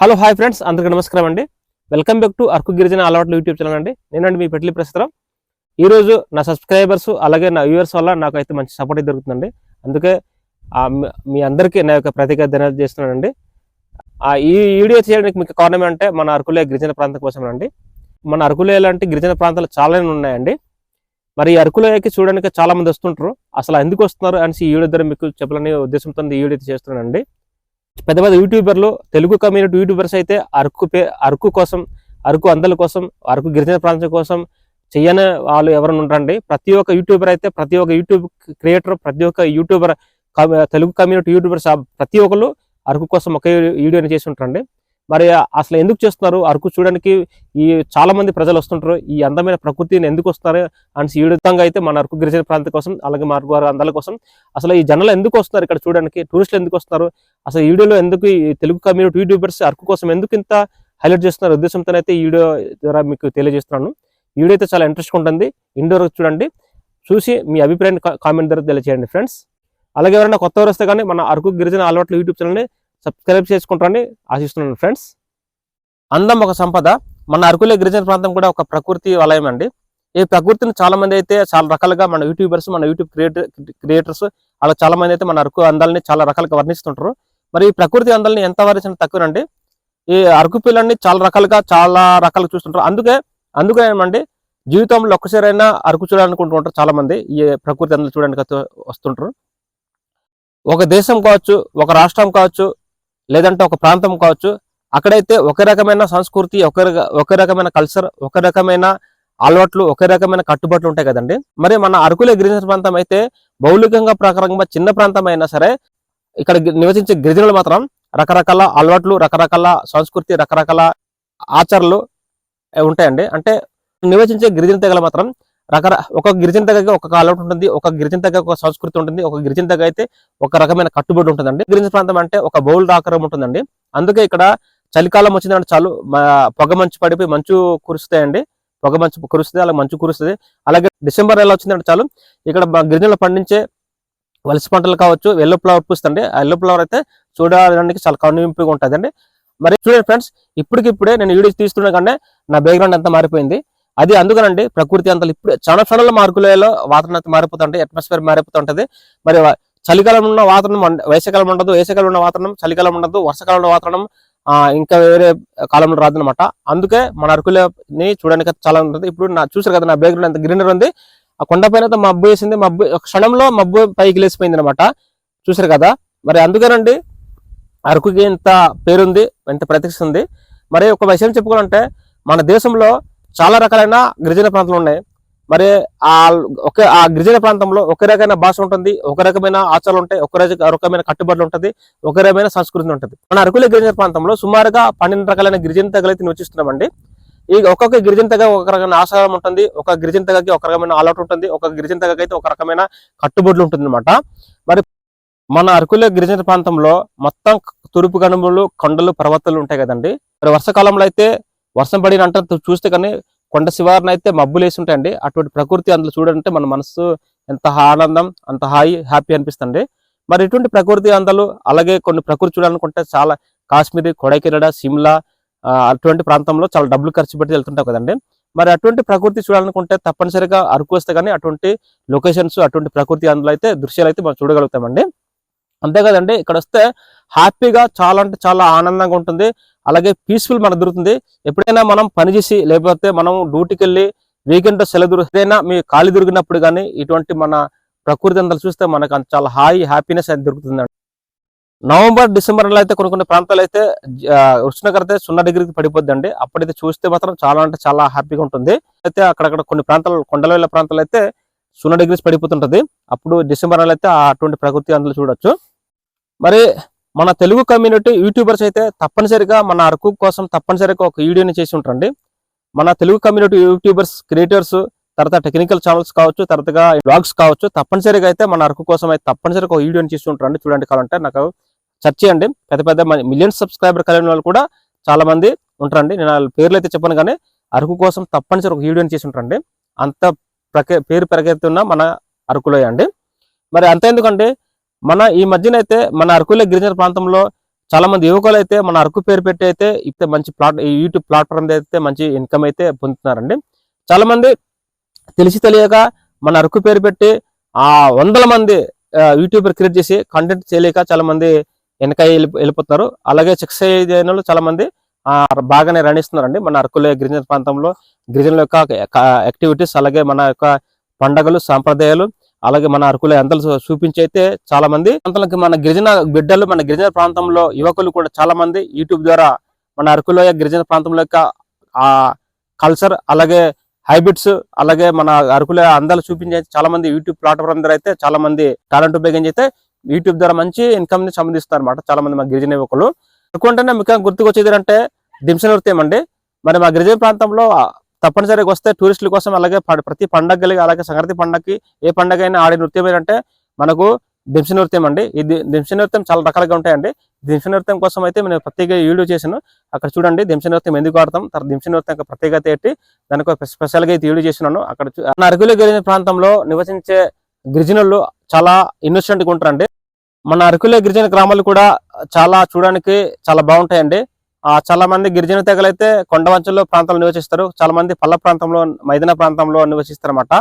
Hello hi friends. అందరికీ నమస్కారం అండి. వెల్కమ్ బ్యాక్ టు అరకు గిరిజన అలవాట్లు యూట్యూబ్ ఛానల్ అండి. నేనండి మీ పెట్లి ప్రస్తుతం ఈ రోజు నా సబ్స్క్రైబర్స్ అలాగే నా వ్యూవర్స్ వల్ల నాకు అయితే మంచి సపోర్ట్ దొరుకుతుందండి. అందుకే మీ- అందరికీ నా యొక్క ప్రత్యేక ధన్యవాదాలు చేస్తున్నానండి. ఈ వీడియో చేయడానికి మీకు కారణం అంటే మన అరకులే గిరిజన ప్రాంతం కోసం అండి. మన అరకులే లాంటి గిరిజన ప్రాంతాలు చాలానే ఉన్నాయండి. మరి ఈ అరకులోయకి చూడడానికి చాలామంది వస్తుంటారు. అసలు ఎందుకు వస్తున్నారు అనేసి ఈ వీడియో ద్వారా మీకు చెప్పాలనే ఉద్దేశంతో ఈ వీడియో అయితే చేస్తున్నానండి. పెద్ద పెద్ద యూట్యూబర్లు తెలుగు కమ్యూనిటీ యూట్యూబర్స్ అయితే అరకు పే అరకు కోసం అరకు అందల కోసం అరకు గిరిజన ప్రాంతం కోసం చెయ్యని వాళ్ళు ఎవరైనా ఉంటారండి. ప్రతి ఒక్క యూట్యూబర్ అయితే ప్రతి ఒక్క యూట్యూబ్ క్రియేటర్ ప్రతి ఒక్క యూట్యూబర్ తెలుగు కమ్యూనిటీ యూట్యూబర్స్ ప్రతి ఒక్కరు అరకు కోసం ఒకే వీడియోని చేసి ఉంటారండి. మరి అసలు ఎందుకు చేస్తున్నారు? అరకు చూడడానికి ఈ చాలా మంది ప్రజలు వస్తుంటారు. ఈ అందమైన ప్రకృతిని ఎందుకు వస్తున్నారు అని ఈ విధంగా అయితే మన అరకు గిరిజన ప్రాంతం కోసం అలాగే మార్గ అందాల కోసం అసలు ఈ జనాలు ఎందుకు వస్తున్నారు ఇక్కడ చూడడానికి? టూరిస్టులు ఎందుకు వస్తున్నారు అసలు ఈ వీడియోలో ఎందుకు ఈ తెలుగు కమ్యూనిటీ యూట్యూబర్స్ అరకు కోసం ఎందుకు ఇంత హైలైట్ చేస్తున్నారు? ఉద్దేశంతో అయితే ఈ వీడియో ద్వారా మీకు తెలియజేస్తున్నాను. ఈ వీడియో అయితే చాలా ఇంట్రెస్ట్ ఉంటుంది. ఇండోర్ చూడండి. చూసి మీ అభిప్రాయాన్ని కామెంట్ ద్వారా తెలియజేయండి ఫ్రెండ్స్. అలాగే ఎవరైనా కొత్త వారు వస్తే కానీ మన అరకు గిరిజన అలవాట్లు యూట్యూబ్ ఛానల్ని సబ్స్క్రైబ్ చేసుకుంటారని ఆశిస్తున్నాను ఫ్రెండ్స్. అందం ఒక సంపద. మన అరకులే గిరిజన ప్రాంతం కూడా ఒక ప్రకృతి వలయం అండి. ఈ ప్రకృతిని చాలా మంది అయితే చాలా రకాలుగా మన యూట్యూబర్స్ మన యూట్యూబ్ క్రియేటర్ క్రియేటర్స్ అలా చాలా మంది అయితే మన అరకు అందాలని చాలా రకాలుగా వర్ణిస్తుంటారు. మరి ఈ ప్రకృతి అందాలని ఎంత వర్ణించిన తక్కువనండి ఈ అరకు పిల్లల్ని చాలా రకాలుగా చాలా రకాలుగా చూస్తుంటారు. అందుకే అందుకే ఏమండి జీవితంలో ఒక్కసారైనా అరకు చూడాలనుకుంటూ ఉంటారు చాలా మంది ఈ ప్రకృతి అందాలు చూడడానికి వస్తుంటారు. ఒక దేశం కావచ్చు ఒక రాష్ట్రం కావచ్చు లేదంటే ఒక ప్రాంతం కావచ్చు అక్కడైతే ఒక రకమైన సంస్కృతి ఒక ఒక రకమైన కల్చర్ ఒక రకమైన అలవాట్లు ఒకే రకమైన కట్టుబాట్లు ఉంటాయి కదండి. మరి మన అరకులే గిరిజన ప్రాంతం అయితే భౌలికంగా ప్రకారంగా చిన్న ప్రాంతం అయినా సరే ఇక్కడ నివసించే గిరిజనులు మాత్రం రకరకాల అలవాట్లు రకరకాల సంస్కృతి రకరకాల ఆచారాలు ఉంటాయండి. అంటే నివసించే గిరిజన తెగలు మాత్రం రకర ఒక గిరిజన తెగకి ఒక కాలౌట్ ఉంటుంది ఒక గిరిజన దగ్గర ఒక సంస్కృతి ఉంటుంది ఒక గిరిజన దగ్గర అయితే ఒక రకమైన కట్టుబడి ఉంటుందండి. గిరిజన ప్రాంతం అంటే ఒక బౌల్ ఆకారం ఉంటుందండి. అందుకే ఇక్కడ చలికాలం వచ్చిందంటే చాలు పొగ మంచు పడిపోయి మంచు కురుస్తాయండి. పొగ మంచు కురుస్తుంది అలా మంచు కురుస్తుంది. అలాగే డిసెంబర్ నెల వచ్చిందంటే చాలు ఇక్కడ బ- గిరిజనులు పండించే వలస పంటలు కావచ్చు ఎల్లో ఫ్లవర్ పూస్తుంది ఆ ఎల్లో ఫ్లవర్ అయితే చూడడానికి చాలా కనువింపుగా ఉంటుందండి. మరి చూడండి ఫ్రెండ్స్ ఇప్పటికిప్పుడే నేను వీడియో తీస్తున్నా కానీ నా బ్యాక్గ్రౌండ్ అంతా మారిపోయింది. అది అందుకనండి ప్రకృతి అంతలు ఇప్పుడు చాలా క్షణాల మార్కులలో వాతావరణం అయితే మారిపోతుంటాయి అట్మాస్ఫియర్ మారిపోతుంటది. మరి చలికాలం ఉన్న వాతావరణం ఉండ- వేసవికాలం ఉండదు వేసవికాలం ఉన్న వాతావరణం చలికాలం ఉండదు వర్షాకాలం ఉన్న వాతావరణం ఇంకా వేరే కాలంలో రాదనమాట అందుకే మన అరకులని చూడడానికి చాలా ఉంటుంది. ఇప్పుడు నా చూసారు కదా నా బ్యాక్గ్రౌండ్ ఎంత గ్రీనర్ ఉంది. ఆ కొండపైన మబ్బు వేసింది మబ్బు ఒక క్షణంలో మబ్బు పైకి లేసిపోయింది అనమాట చూసారు కదా? మరి అందుకేనండి అరకుకి ఇంత పేరుంది ఇంత ప్రతిష్ట ఉంది. మరి ఒక విషయం చెప్పుకోవాలంటే మన దేశంలో చాలా రకాలైన గిరిజన ప్రాంతాలు ఉన్నాయి. మరి ఆ ఒకే ఆ గిరిజన ప్రాంతంలో ఒక రకమైన భాష ఉంటుంది ఒక రకమైన ఆచారాలు ఉంటాయి ఒక రకమైన కట్టుబాట్లు ఉంటుంది ఒక రకమైన సంస్కృతి ఉంటుంది. మన అరకుల గిరిజన ప్రాంతంలో సుమారుగా పన్నెండు రకాలైన గిరిజన తెగలైతే నివసిస్తున్నామండి. ఈ ఒక్కొక్క గిరిజన తెగ ఒక రకమైన ఆచారం ఉంటుంది ఒక గిరిజన తెగకి ఒక రకమైన అలౌట్ ఉంటుంది ఒక గిరిజన తెగకి ఒక రకమైన కట్టుబడులు ఉంటుంది అనమాట మరి మన అరకుల గిరిజన ప్రాంతంలో మొత్తం తూర్పు కనుమలు కొండలు పర్వతాలు ఉంటాయి కదండి. మరి వర్షాకాలంలో అయితే వర్షం పడిన అంటే చూస్తే కానీ కొండ శివారణ అయితే మబ్బులు వేసి ఉంటాయండి. అటువంటి ప్రకృతి అందులో చూడంటే మన మనసు ఎంత ఆనందం అంత హాయి హ్యాపీ అనిపిస్తుంది మరి ఇటువంటి ప్రకృతి అందాలు అలాగే కొన్ని ప్రకృతి చూడాలనుకుంటే చాలా కాశ్మీర్ కొడైకెనడ సిమ్లా అటువంటి ప్రాంతంలో చాలా డబ్బులు ఖర్చు పెట్టి వెళ్తుంటాం కదండి. మరి అటువంటి ప్రకృతి చూడాలనుకుంటే తప్పనిసరిగా అరకు వస్తే కానీ అటువంటి లొకేషన్స్ అటువంటి ప్రకృతి అందులో అయితే దృశ్యాలు అయితే మనం చూడగలుగుతామండి. అంతే కదండి. ఇక్కడ వస్తే హ్యాపీగా చాలా అంటే చాలా ఆనందంగా ఉంటుంది. అలాగే పీస్ఫుల్ మనకు దొరుకుతుంది. ఎప్పుడైనా మనం పని చేసి లేకపోతే మనం డ్యూటీకి వెళ్ళి వీకెండ్ సెలవు దొరికితేనా మీ ఖాళీ దొరికినప్పుడు కానీ ఇటువంటి మన ప్రకృతి అంతా చూస్తే మనకు అంత చాలా హాయి హ్యాపీనెస్ అయితే దొరుకుతుందండి. నవంబర్ డిసెంబర్ నెలలో అయితే కొన్ని కొన్ని ప్రాంతాలు అయితే ఉష్ణోగ్రత అయితే సున్నా డిగ్రీకి పడిపోద్దండి. అప్పుడైతే చూస్తే మాత్రం చాలా అంటే చాలా హ్యాపీగా ఉంటుంది. అయితే అక్కడక్కడ కొన్ని ప్రాంతాలు కొండల వెళ్ళే ప్రాంతాలు అయితే సున్నా డిగ్రీస్ పడిపోతుంటది. అప్పుడు డిసెంబర్ నెలలో అయితే అటువంటి ప్రకృతి అందులో చూడొచ్చు. మరి మన తెలుగు కమ్యూనిటీ యూట్యూబర్స్ అయితే తప్పనిసరిగా మన అరకు కోసం తప్పనిసరిగా ఒక వీడియోని చేసి ఉంటారండి మన తెలుగు కమ్యూనిటీ యూట్యూబర్స్ క్రియేటర్స్ తర్వాత టెక్నికల్ ఛానల్స్ కావచ్చు తర్వాతగా బ్లాగ్స్ కావచ్చు తప్పనిసరిగా అయితే మన అరకు కోసం అయితే తప్పనిసరిగా ఒక వీడియోని చేసి ఉంటారండి చూడండి కావాలంటే నాకు సెర్చ్ చేయండి. పెద్ద పెద్ద మిలియన్ సబ్స్క్రైబర్ కలిగిన వాళ్ళు కూడా చాలా మంది ఉంటారండి. నేను వాళ్ళ పేర్లు అయితే చెప్పను కానీ అరకు కోసం తప్పనిసరి ఒక వీడియోని చేసి ఉంటారండి అంత ప్రకే పేరు పెరగెత్తున్న మన అరకులో అండి. మరి అంత ఎందుకంటే మన ఈ మధ్యన అయితే మన అరకులే గిరిజన ప్రాంతంలో చాలా మంది యువకులు అయితే మన అరకు పేరు పెట్టి అయితే ఇప్పుడు మంచి ప్లాట్ యూట్యూబ్ ప్లాట్ఫామ్ అయితే మంచి ఇన్కమ్ అయితే పొందుతున్నారండి. చాలా మంది తెలిసి తెలియక మన అరకు పేరు పెట్టి ఆ వందల మంది యూట్యూబర్ క్రియేట్ చేసి కంటెంట్ చేయలేక చాలా మంది వెనక వెళ్ళి- వెళ్ళిపోతున్నారు. అలాగే చెక్స్ అయిన చాలా మంది బాగానే రణిస్తున్నారండి మన అరకులే గిరిజన ప్రాంతంలో. గిరిజనుల యొక్క యాక్టివిటీస్ అలాగే మన యొక్క పండగలు సాంప్రదాయాలు అలాగే మన అరకులో ఎంతలు చూపించి అయితే చాలా మంది. అంతలకి మన గిరిజన బిడ్డలు మన గిరిజన ప్రాంతంలో యువకులు కూడా చాలా మంది. యూట్యూబ్ ద్వారా మన అరకులో గిరిజన ప్రాంతంలో యొక్క ఆ కల్చర్ అలాగే హైబిట్స్ అలాగే మన అరకులో అందాలు చూపించే చాలా మంది. యూట్యూబ్ ప్లాట్ఫామ్ ద్వారా అయితే చాలా మంది టాలెంట్ ఉపయోగించి అయితే యూట్యూబ్ ద్వారా మంచి ఇన్కమ్ని సంబంధిస్తారు అనమాట చాలా మంది మా గిరిజన యువకులు. అనుకుంటేనే ముఖ్యంగా గుర్తుకొచ్చేది అంటే దింస నృత్యం అండి. మరి మా గిరిజన ప్రాంతంలో తప్పనిసరిగా వస్తే టూరిస్టుల కోసం అలాగే ప్రతి పండగలకి అలాగే సంక్రాంతి పండగకి ఏ పండగ అయినా ఆడే నృత్యం ఏంటంటే మనకు దింస నృత్యం అండి. ఈ దింస నృత్యం చాలా రకాలుగా ఉంటాయండి. దింస నృత్యం కోసం అయితే నేను ప్రత్యేక వీడియో చేశాను. అక్కడ చూడండి దింస నృత్యం ఎందుకు ఆడతాం తర్వాత దింస నృత్యం ప్రత్యేకత ఏంటి? దానికి స్పెషల్గా అయితే వీడియో చేసినాను అక్కడ అరకులు గిరిజన ప్రాంతంలో నివసించే గిరిజనులు చాలా ఇన్నోసెంట్గా ఉంటారండి. మన అరకులే గిరిజన గ్రామాలు కూడా చాలా చూడడానికి చాలా బాగుంటాయండి. చాలా మంది గిరిజన తెగలైతే కొండవంచల్లో ప్రాంతంలో నివసిస్తారు. చాలా మంది పల్ల ప్రాంతంలో మైదాన ప్రాంతంలో నివసిస్తారు అన్నమాట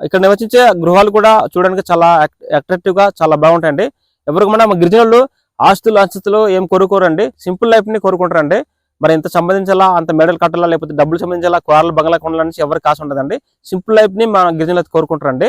ఇక్కడ నివసించే గృహాలు కూడా చూడడానికి చాలా అట్రాక్టివ్గా చాలా బాగుంటాయండి. ఎవరికి మన గిరిజనులు ఆస్తులు అంచతులు ఏం కోరుకోరండి. సింపుల్ లైఫ్ని కోరుకుంటారండి. మరి ఎంత సంబంధించాలా అంత మెడల్ కట్టాలా లేకపోతే డబ్బులు సంబంధించాలా కూరలు బంగ్లా కొండాలని ఎవరికి కాసు ఉండదండి. సింపుల్ లైఫ్ని మన గిరిజనులు కోరుకుంటారండి.